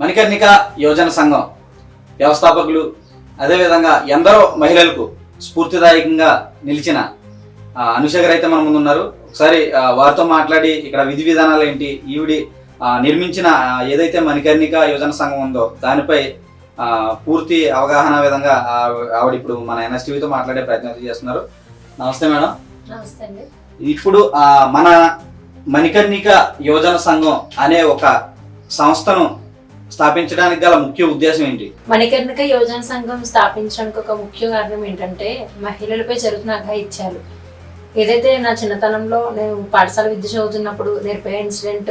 మణికర్ణిక యోజన సంఘం వ్యవస్థాపకులు అదేవిధంగా ఎందరో మహిళలకు స్ఫూర్తిదాయకంగా నిలిచిన ఆ, అనుష గారు అయితే మన ముందు ఉన్నారు. ఒకసారి వారితో మాట్లాడి ఇక్కడ విధి విధానాలు ఏంటి ఈవిడి నిర్మించిన ఏదైతే మణికర్ణిక యోజన సంఘం ఉందో దానిపై పూర్తి అవగాహన విధంగా ఆవిడ ఇప్పుడు మన ఎన్ఎస్టీవీతో మాట్లాడే ప్రయత్నం చేస్తున్నారు. నమస్తే మేడం. ఇప్పుడు మన మణికర్ణిక యోజన సంఘం అనే ఒక సంస్థను స్థాపించడానికి గల ముఖ్య ఉద్దేశం ఏంటి? మణికర్ణిక యోజన సంఘం స్థాపించడానికి ఒక ముఖ్య కారణం ఏంటంటే మహిళలపై జరుగుతున్న అఘాయిత్యాలు. ఏదైతే నా చిన్నతనంలో నేను పాఠశాల విద్య చదువుతున్నప్పుడు నేర్పే ఇన్సిడెంట్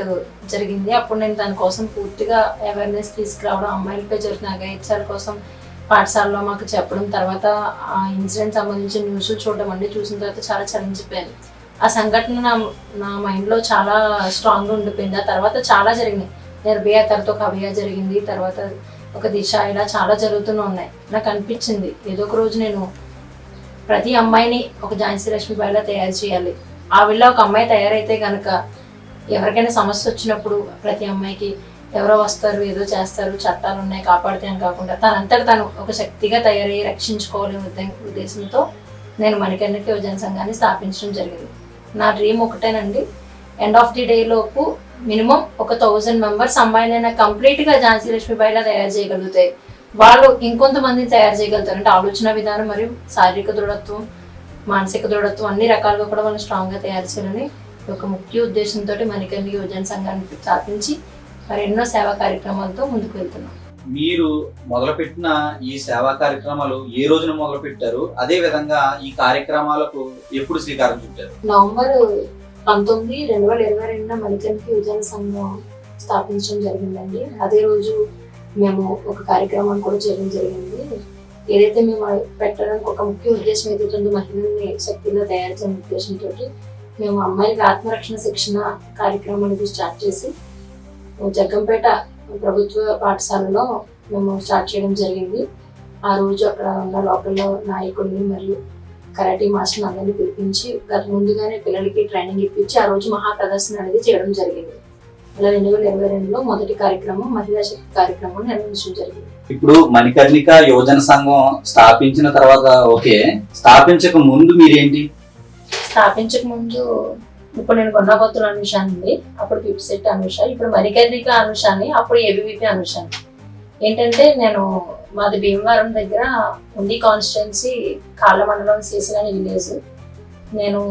జరిగింది అప్పుడు నేను దానికోసం పూర్తిగా అవేర్నెస్ తీసుకురావడం అమ్మాయిలపై జరుగుతున్న అఘాయిత్యాల కోసం పాఠశాలలో మాకు చెప్పడం తర్వాత ఆ ఇన్సిడెంట్ సంబంధించిన న్యూస్ చూడడం అన్ని చూసిన తర్వాత చాలా చలించిపోయాను ఆ సంఘటన నా నా మైండ్లో చాలా స్ట్రాంగ్గా ఉండిపోయింది. ఆ తర్వాత చాలా జరిగినాయి. నిర్భయ తనతో ఒక అభయ జరిగింది. తర్వాత ఒక దిశ ఇలా చాలా జరుగుతూనే ఉన్నాయి. నాకు అనిపించింది. ఏదో ఒక రోజు నేను ప్రతి అమ్మాయిని ఒక ఝాన్సీ లక్ష్మీబాయిలా తయారు చేయాలి. ఆ ఒక అమ్మాయి తయారైతే కనుక ఎవరికైనా సమస్య వచ్చినప్పుడు ప్రతి అమ్మాయికి ఎవరో వస్తారు ఏదో చేస్తారు చట్టాలు ఉన్నాయి కాపాడితే అని కాకుండా తనంతట తను ఒక శక్తిగా తయారయ్యి రక్షించుకోవాలనే ఉద్దేశంతో నేను మణికర్ణిక యువజన సంఘాన్ని స్థాపించడం జరిగింది. నా డ్రీమ్ ఒకటేనండి. ఎండ్ ఆఫ్ ది డే లోపు మినిమం ఒక థౌజండ్ మెంబర్స్ అమ్మాయిలైనా కంప్లీట్గా ఝాన్సీ లక్ష్మీబాయిలా తయారు చేయగలిగితే వాళ్ళు ఇంకొంతమందిని తయారు చేయగలుగుతారు. అంటే ఆలోచన విధానం మరియు శారీరక దృఢత్వం మానసిక దృఢత్వం అన్ని రకాలుగా కూడా వాళ్ళు స్ట్రాంగ్గా తయారు చేయాలని ఒక ముఖ్య ఉద్దేశంతో మణికర్ణి యువజన సంఘాన్ని స్థాపించి మరి ఎన్నో సేవా కార్యక్రమాలతో ముందుకు వెళ్తున్నాం. మీరు మొదలుపెట్టిన ఈ సేవా కార్యక్రమాలు ఏ రోజున మొదలు పెట్టారు అదే విధంగా ఈ కార్యక్రమాలకు ఎప్పుడు శ్రీకారం చుట్టారు? నవంబర్ పంతొమ్మిది రెండు వేల ఇరవై రెండున మణికర్ణికి యువజన సంఘం స్థాపించడం జరిగిందండి. అదే రోజు మేము ఒక కార్యక్రమం కూడా చేయడం జరిగింది. ఏదైతే మేము పెట్టడానికి ఒక ముఖ్య ఉద్దేశం ఏదైతే ఉందో మహిళల్ని శక్తిగా తయారు చేయడం ఉద్దేశంతో మేము అమ్మాయిలకి ఆత్మరక్షణ శిక్షణ కార్యక్రమం అనేది స్టార్ట్ చేసి జగ్గంపేట ప్రభుత్వ పాఠశాలలో మేము స్టార్ట్ చేయడం జరిగింది. ఆ రోజు అక్కడ ఉన్న లోకల్లో నాయకుల్ని మరియు కరాటీ మాస్టర్ అందరినీ పిలిపించి గత ముందుగానే పిల్లలకి ట్రైనింగ్ ఇప్పించి ఆ రోజు మహా ప్రదర్శన అనేది చేయడం జరిగింది. అలా రెండు వేల ఇరవై రెండులో మొదటి కార్యక్రమం మహిళా శక్తి కార్యక్రమం నిర్వహించడం జరిగింది. ఇప్పుడు మణికర్ణిక యోజన సంఘం స్థాపించిన తర్వాత ఓకే స్థాపించక ముందు మీరేంటి? స్థాపించక ముందు ఇప్పుడు నేను కొన్నగొత్తుల అనుష అండి అప్పుడు ఫిఫ్త్ సెట్ అనుష ఇప్పుడు మణికర్ణిక అనుష అని అప్పుడు ఏబివిపి అనుష అని. ఏంటంటే నేను మాది భీమవరం దగ్గర ఉండి కాన్స్టిట్యున్సీ కాళ్ళ మండలం చేసేదాని విలేజ్. నేను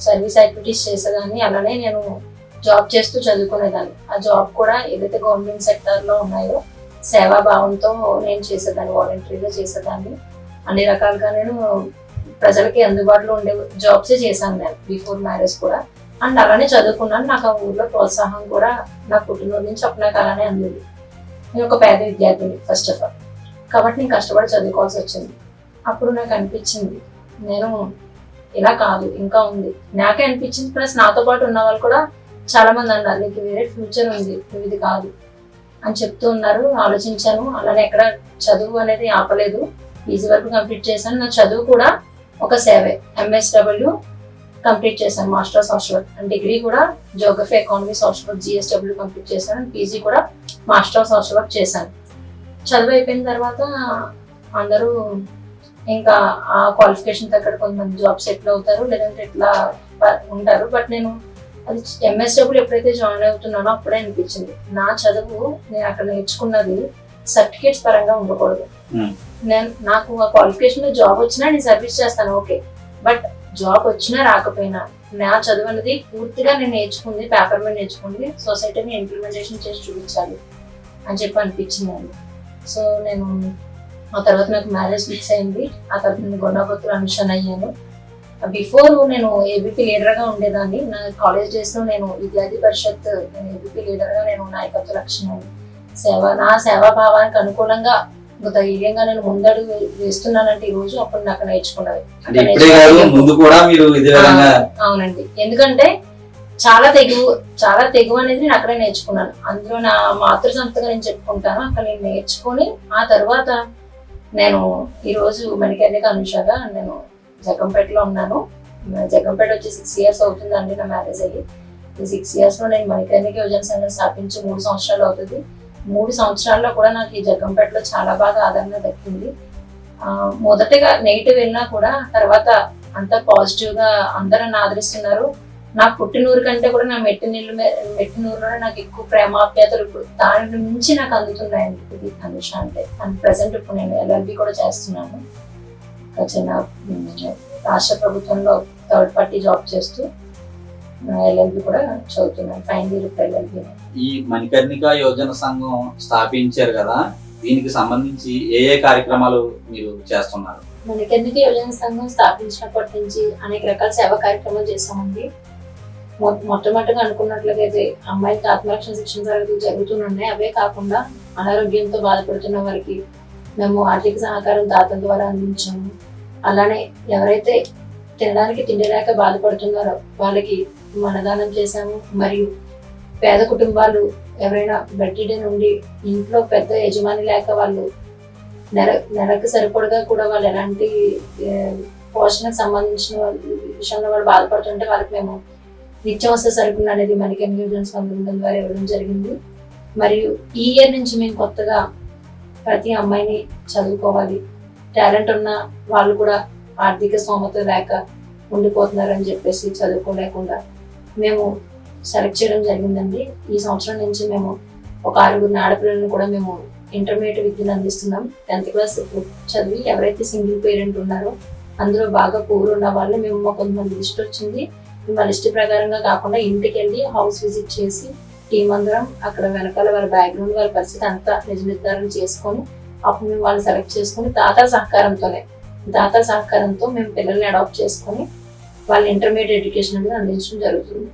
సర్వీస్ యాక్టివిటీస్ చేసేదాన్ని అలానే నేను జాబ్ చేస్తూ చదువుకునేదాన్ని. ఆ జాబ్ కూడా ఏదైతే గవర్నమెంట్ సెక్టార్లో ఉన్నాయో సేవా భావంతో నేను చేసేదాన్ని వాలంటరీగా చేసేదాన్ని. అన్ని రకాలుగా నేను ప్రజలకి అందుబాటులో ఉండే జాబ్సే చేశాను నేను బిఫోర్ మ్యారేజ్ కూడా. అండ్ అలానే చదువుకున్నాను. నాకు ఆ ఊర్లో ప్రోత్సాహం కూడా నా కుటుంబం నుంచి అప్పుడు నాకు అలానే అందింది. నేను ఒక పేద విద్యార్థిని ఫస్ట్ ఆఫ్ ఆల్ కాబట్టి నేను కష్టపడి చదువుకోవాల్సి వచ్చింది. అప్పుడు నాకు అనిపించింది నేను ఇలా కాదు ఇంకా ఉంది. నాకే అనిపించింది ప్లస్ నాతో పాటు ఉన్న వాళ్ళు కూడా చాలా మంది అన్నారు నీకు వేరే ఫ్యూచర్ ఉంది నువ్వు ఇది కాదు అని చెప్తూ ఉన్నారు ఆలోచించాను. అలానే ఎక్కడ చదువు అనేది ఆపలేదు. పీజీ వరకు కంప్లీట్ చేశాను. నా చదువు కూడా ఒక సేవే ఎంఎస్డబ్ల్యూ కంప్లీట్ చేశాను master social work. And degree కూడా geography economy social work GSW complete చేశాను. పీజీ కూడా మాస్టర్ సోషల్ వర్క్ చేశాను. చదువు అయిపోయిన తర్వాత అందరూ ఇంకా ఆ క్వాలిఫికేషన్ తగ్గట్టు కొంతమంది జాబ్ సెటిల్ అవుతారు లేదంటే ఇట్లా ఉంటారు. బట్ నేను అది ఎంఎస్డబ్ల్యూ ఎప్పుడైతే జాయిన్ అవుతున్నానో అప్పుడే అనిపించింది. నా చదువు నేను అక్కడ నేర్చుకున్నది సర్టిఫికేట్స్ పరంగా ఉండకూడదు. Hmm. నేను నాకు ఆ క్వాలిఫికేషన్లో జాబ్ వచ్చినా నేను సర్వీస్ చేస్తాను ఓకే బట్ జాబ్ వచ్చినా రాకపోయినా నా చదువు అనేది పూర్తిగా నేను నేర్చుకుంది పేపర్ మీద నేర్చుకుంది సొసైటీని ఇంప్లిమెంటేషన్ చేసి చూపించాలి అని చెప్పి అనిపించింది సో నేను ఆ తర్వాత నాకు మ్యారేజ్ ఫిక్స్ అయింది. ఆ తర్వాత నేను గొండాపత్రులు అనుషన్ అయ్యాను. బిఫోర్ నేను ఏబీపీ లీడర్గా ఉండేదాన్ని. నా కాలేజ్ డేస్లో నేను విద్యార్థి పరిషత్ నేను ఏబీపీ లీడర్గా నేను నాయకత్వ లక్షణాలు సేవ నా సేవా భావానికి అనుకూలంగా ధైర్యంగా నేను ముందడుగు వేస్తున్నానంటే ఈ రోజు అప్పుడు నాకు నేర్చుకున్నది. అవునండి. ఎందుకంటే చాలా తెగువ చాలా తెగువ అనేది నేను అక్కడే నేర్చుకున్నాను. అందులో నా మాతృ సంతగా నేను చెప్పుకుంటాను. అక్కడ నేను నేర్చుకొని ఆ తర్వాత నేను ఈరోజు మణికర్ణిక అనుషగా నేను జగంపేటలో ఉన్నాను. జగంపేట వచ్చి సిక్స్ ఇయర్స్ అవుతుందండి నా మ్యారేజ్ అయ్యి. ఈ సిక్స్ ఇయర్స్లో నేను మణికర్ణిక యోజన సంఘం స్థాపించి మూడు సంవత్సరాలు అవుతుంది. మూడు సంవత్సరాల్లో కూడా నాకు ఈ జగంపేటలో చాలా బాగా ఆదరణ దక్కింది. మొదటగా నెగిటివ్ వెళ్ళినా కూడా తర్వాత అంతా పాజిటివ్గా అందరూ ఆదరిస్తున్నారు. నా పుట్టినూరు కంటే కూడా నా మెట్టినీళ్ళు మెట్టినూరులోనే నాకు ఎక్కువ ప్రేమాప్యాతలు ఇప్పుడు దాని నుంచి నాకు అందుతున్నాయండి ఇది అనుష అంటే. అండ్ ప్రజెంట్ ఇప్పుడు నేను ఎల్ఎల్బి కూడా చేస్తున్నాను. చిన్న రాష్ట్ర ప్రభుత్వంలో థర్డ్ పార్టీ జాబ్ చేస్తూ ఎల్ఎల్బి కూడా చదువుతున్నాను ఫైనల్ ఇయర్ ఎల్ఎల్బి ఈ మణికర్ణిక యోజన సంఘం స్థాపించారు కదా దీనికి సంబంధించి ఏ ఏ కార్యక్రమాలు మీరు చేస్తున్నారు? మనకెందుకు యోజన సంఘం స్థాపించినప్పటి నుంచి అనేక రకాల సేవా కార్యక్రమాలు చేస్తామండి మొట్టమొదటిగా అనుకున్నట్లయితే అమ్మాయికి ఆత్మరక్షణ శిక్షణ తరగతులు జరుగుతున్నాయి అవే కాకుండా అనారోగ్యంతో బాధపడుతున్న వారికి మేము ఆర్థిక సహకారం దాతల ద్వారా అందించాము. అలానే ఎవరైతే తినడానికి తిండి లేక బాధపడుతున్నారో వాళ్ళకి మనదానం చేశాము. మరియు పేద కుటుంబాలు ఎవరైనా బెడ్డీడే నుండి ఇంట్లో పెద్ద యజమాని లేక వాళ్ళు నెల నెలకు సరిపడగా కూడా వాళ్ళు ఎలాంటి పోషణకు సంబంధించిన విషయంలో వాళ్ళు బాధపడుతుంటే వాళ్ళకి మేము నిత్యావసర సరుకులు అనేది మనకి న్యూజన్స్ బృందం ద్వారా ఇవ్వడం జరిగింది. మరియు ఈ ఇయర్ నుంచి మేము కొత్తగా ప్రతి అమ్మాయిని చదువుకోవాలి. టాలెంట్ ఉన్న వాళ్ళు కూడా ఆర్థిక స్తోమత లేక ఉండిపోతున్నారని చెప్పేసి చదువుకోలేకుండా మేము సెలెక్ట్ చేయడం జరిగిందండి. ఈ సంవత్సరం నుంచి మేము ఒక ఆరుగురు ఆడపిల్లలను కూడా మేము ఇంటర్మీడియట్ విద్యను అందిస్తున్నాం. టెన్త్ క్లాస్ చదివి ఎవరైతే సింగిల్ పేరెంట్ ఉన్నారో అందులో బాగా పూర్ ఉన్న వాళ్ళు మేము కొంతమంది లిస్ట్ వచ్చింది. వాళ్ళ ఇష్ట ప్రకారంగా కాకుండా ఇంటికి వెళ్ళి హౌస్ విజిట్ చేసి టీం అందరం అక్కడ వెనకాల వాళ్ళ బ్యాక్గ్రౌండ్ వాళ్ళ పరిస్థితి అంతా నిజ నిర్ధారణ చేసుకొని అప్పుడు మేము వాళ్ళు సెలెక్ట్ చేసుకొని దాతల సహకారంతోనే దాతల సహకారంతో మేము పిల్లల్ని అడాప్ట్ చేసుకొని వాళ్ళ ఇంటర్మీడియట్ ఎడ్యుకేషన్ అనేది అందించడం జరుగుతుంది.